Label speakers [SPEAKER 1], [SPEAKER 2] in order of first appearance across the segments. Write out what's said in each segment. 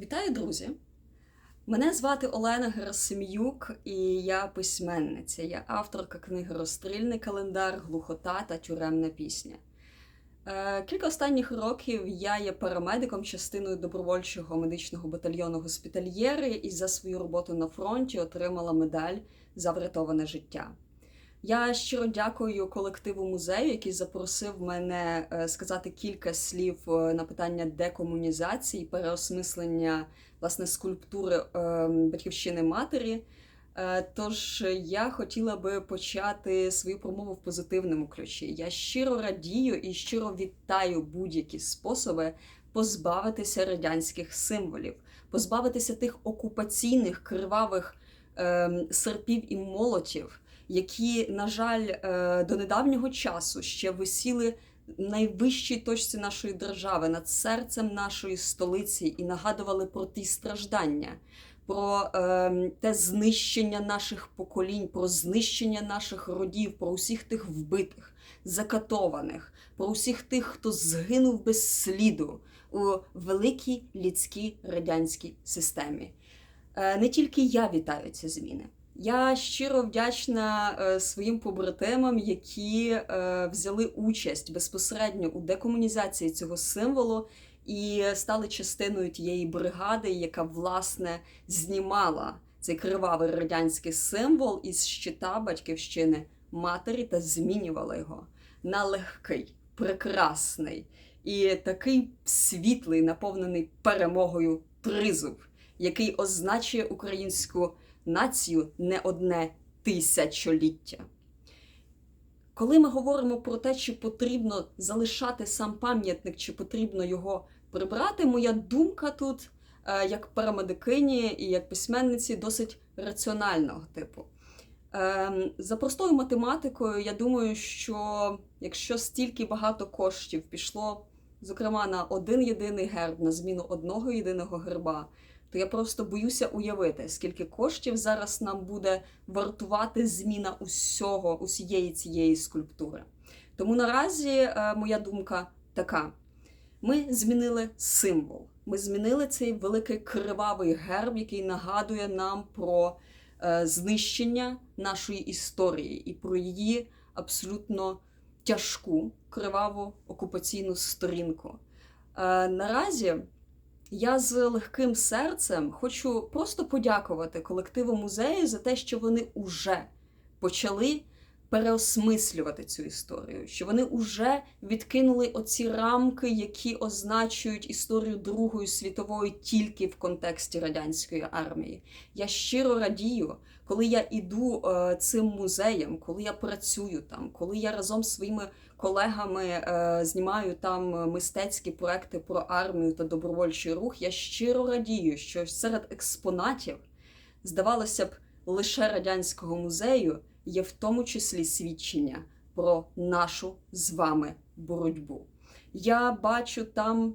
[SPEAKER 1] Вітаю, друзі! Мене звати Олена Герасим'юк, і я письменниця. Я авторка книги Розстрільний календар, глухота та тюремна пісня. Е, Кілька останніх років я є парамедиком, частиною добровольчого медичного батальйону госпітальєри і за свою роботу на фронті отримала медаль за врятоване життя. Я щиро дякую колективу музею, який запросив мене е, сказати кілька слів е, на питання декомунізації, переосмислення власне скульптури е, батьківщини матері. Тож я хотіла би почати свою промову в позитивному ключі. Я щиро радію і щиро вітаю будь-які способи позбавитися радянських символів, позбавитися тих окупаційних кривавих е, серпів і молотів які, на жаль, е, до недавнього часу ще висіли в найвищій точці нашої держави над серцем нашої столиці і нагадували про ті страждання, про е, те знищення наших поколінь, про знищення наших родів, про усіх тих вбитих, закатованих, про усіх тих, хто згинув без сліду у великій людській радянській системі. Е, не тільки я вітаю ці зміни. Я щиро вдячна е, своїм побратимам, які е, взяли участь безпосередньо у декомунізації цього символу і стали частиною тієї бригади, яка власне знімала цей кривавий радянський символ із щита батьківщини матері та змінювала його на легкий, прекрасний і такий світлий, наповнений перемогою тризуб, який означує українську націю не одне тисячоліття. Коли ми говоримо про те, чи потрібно залишати сам пам'ятник, чи потрібно його прибрати, моя думка тут, е, як парамедикині і як письменниці, досить раціонального типу. Ем, за простою математикою, я думаю, що якщо стільки багато коштів пішло, зокрема, на один єдиний герб, на зміну одного єдиного герба, то я просто боюся уявити, скільки коштів зараз нам буде вартувати зміна усього, усієї цієї скульптури. Тому наразі е, моя думка така: ми змінили символ. Ми змінили цей великий кривавий герб, який нагадує нам про е, знищення нашої історії і про її абсолютно тяжку криваву окупаційну сторінку. Е, наразі. Я з легким серцем хочу просто подякувати колективу музею за те, що вони уже почали переосмислювати цю історію, що вони вже відкинули оці рамки, які означують історію Другої світової тільки в контексті радянської армії. Я щиро радію, коли я іду е, цим музеєм, коли я працюю там, коли я разом з своїми колегами е, знімаю там мистецькі проекти про армію та добровольчий рух. Я щиро радію, що серед експонатів здавалося б лише радянського музею є в тому числі свідчення про нашу з вами боротьбу. Я бачу там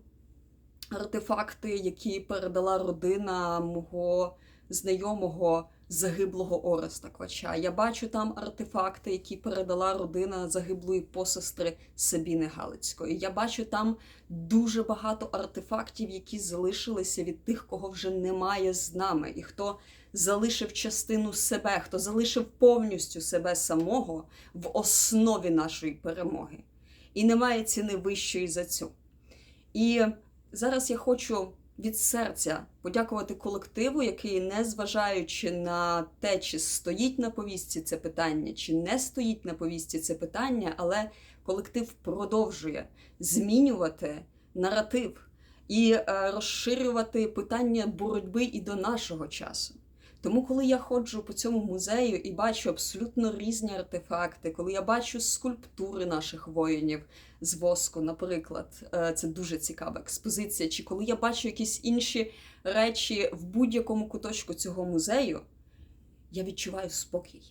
[SPEAKER 1] артефакти, які передала родина мого знайомого загиблого Ореста Квача. Я бачу там артефакти, які передала родина загиблої посестри Сабіни Галицької. Я бачу там дуже багато артефактів, які залишилися від тих, кого вже немає з нами, і хто залишив частину себе, хто залишив повністю себе самого в основі нашої перемоги. І немає ціни вищої за цю. І зараз я хочу від серця подякувати колективу, який, незважаючи на те, чи стоїть на повістці це питання, чи не стоїть на повістці це питання, але колектив продовжує змінювати наратив і е, розширювати питання боротьби і до нашого часу. Тому, коли я ходжу по цьому музею і бачу абсолютно різні артефакти, коли я бачу скульптури наших воїнів з воску, наприклад, е, це дуже цікава експозиція. Чи коли я бачу якісь інші речі в будь-якому куточку цього музею, я відчуваю спокій.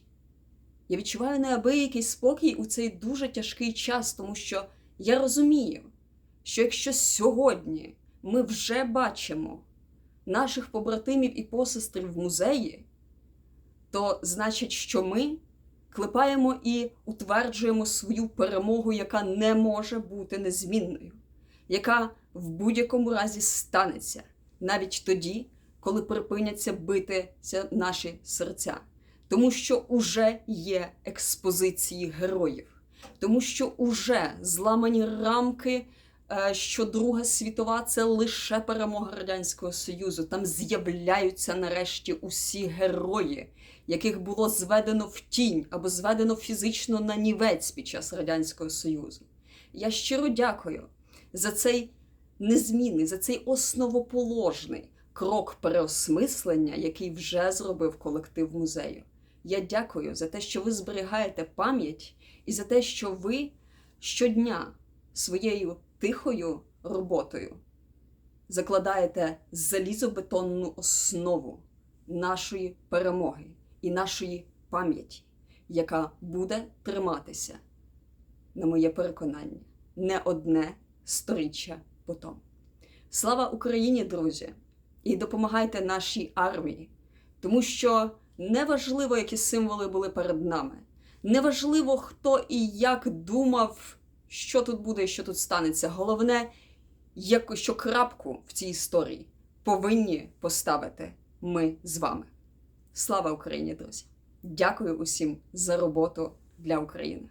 [SPEAKER 1] Я відчуваю неабиякий спокій у цей дуже тяжкий час, тому що я розумію, що якщо сьогодні ми вже бачимо наших побратимів і посестрів в музеї, то значить, що ми клепаємо і утверджуємо свою перемогу, яка не може бути незмінною, яка в будь-якому разі станеться, навіть тоді, коли припиняться битися наші серця. Тому що уже є експозиції героїв, тому що уже зламані рамки, що Друга світова це лише перемога Радянського Союзу. Там з'являються нарешті усі герої, яких було зведено в тінь або зведено фізично на нівець під час Радянського Союзу. Я щиро дякую за цей незмінний, за цей основоположний крок переосмислення, який вже зробив колектив музею. Я дякую за те, що ви зберігаєте пам'ять і за те, що ви щодня своєю тихою роботою закладаєте залізобетонну основу нашої перемоги і нашої пам'яті, яка буде триматися, на моє переконання, не одне сторіччя потом. Слава Україні, друзі! І допомагайте нашій армії, тому що неважливо, які символи були перед нами, неважливо, хто і як думав, що тут буде що тут станеться. Головне, як- що крапку в цій історії повинні поставити ми з вами. Слава Україні, друзі! Дякую усім за роботу для України.